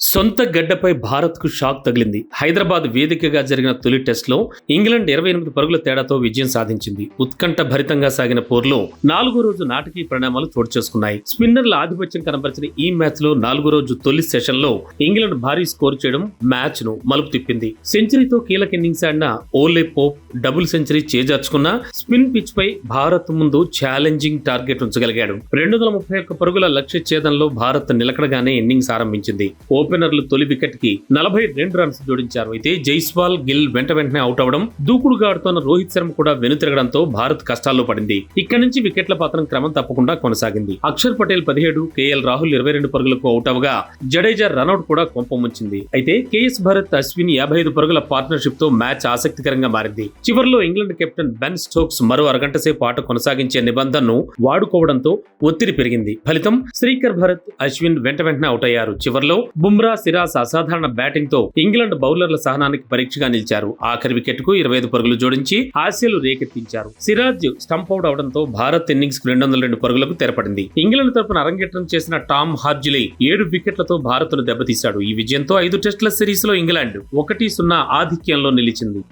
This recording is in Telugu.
సొంత గడ్డపై భారత్కు షాక్ తగిలింది. హైదరాబాద్ వేదికగా జరిగిన తొలి టెస్ట్లో ఇంగ్లాండ్ ఇరవై ఎనిమిది పరుగుల తేడాతో విజయం సాధించింది. ఉత్కంఠ భరితంగా సాగిన పోరులో నాలుగో రోజు నాటకీయ పరిణామాలు చోటు చేసుకున్నాయి. స్పిన్నర్ల ఆధిపత్యం కనబరిచిన ఈ మ్యాచ్లో నాలుగో రోజు తొలి సెషన్లో ఇంగ్లాండ్ భారీ స్కోర్ చేయడం మ్యాచ్ను మలుపు తిప్పింది. సెంచరీతో కీలక ఇన్నింగ్స్ ఆడిన ఓలే పోప్ డబుల్ సెంచరీ చేజార్చుకున్న స్పిన్ పిచ్ పై భారత్ ముందు ఛాలెంజింగ్ టార్గెట్ ఉంచగలిగాడు. రెండు వందల ముప్పై ఒక్క పరుగుల లక్ష్య ఛేదంలో భారత్ నిలకడగానే ఇన్నింగ్స్ ఆరంభించింది. ఓపెనర్లు తొలి వికెట్కి నలభై రెండు రన్స్ జోడించారు. అయితే జైస్వాల్ గిల్ వెంట వెంటనే అవుట్ అవడం దూకుడుగా ఆడుతున్న రోహిత్ శర్మ కూడా వెనుతిరగడంతో భారత్ కష్టాల్లో పడింది. ఇక్కడి నుంచి వికెట్ల పాత్రం క్రమం తప్పకుండా కొనసాగింది. అక్షర్ పటేల్ పదిహేడు కేఎల్ రాహుల్ ఇరవై రెండు పరుగులకు అవుట్ అవగా జడేజా రన్అట్ కూడా కొంపముంచింది అయితే కేఎస్ భరత్ అశ్విన్ యాభై ఐదు పరుగుల పార్ట్నర్షిప్తో మ్యాచ్ ఆసక్తికరంగా మారింది. చివరిలో ఇంగ్లాండ్ కెప్టెన్ బెన్ స్టోక్స్ మరో అరగంట సేపు ఆట కొనసాగించే నిబంధనను వాడుకోవడంతో ఒత్తిడి పెరిగింది. ఫలితం శ్రీకర్ భరత్ అశ్విన్ వెంట వెంటనే అవుట్ అయ్యారు. చివరిలో బుమ్రా సిరాస్ అసాధారణ బ్యాటింగ్తో ఇంగ్లాండ్ బౌలర్ల సహనానికి పరీక్షగా నిలిచారు. ఆఖరి వికెట్కు ఇరవై ఐదు పరుగులు జోడించి ఆశలు రేకెత్తించారు. సిరాజ్ స్టంప్ అవుట్ అవడంతో భారత్ ఇన్నింగ్స్కు రెండు వందల రెండు పరుగులకు తెరపడింది. ఇంగ్లాండ్ తరపున అరంగేట్రం చేసిన టామ్ హార్జిలీ ఏడు వికెట్లతో భారత్ను దెబ్బతీశాడు. ఈ విజయంతో ఐదు టెస్టుల సిరీస్లో ఇంగ్లాండ్ ఒకటి సున్నా ఆధిక్యంలో నిలిచింది.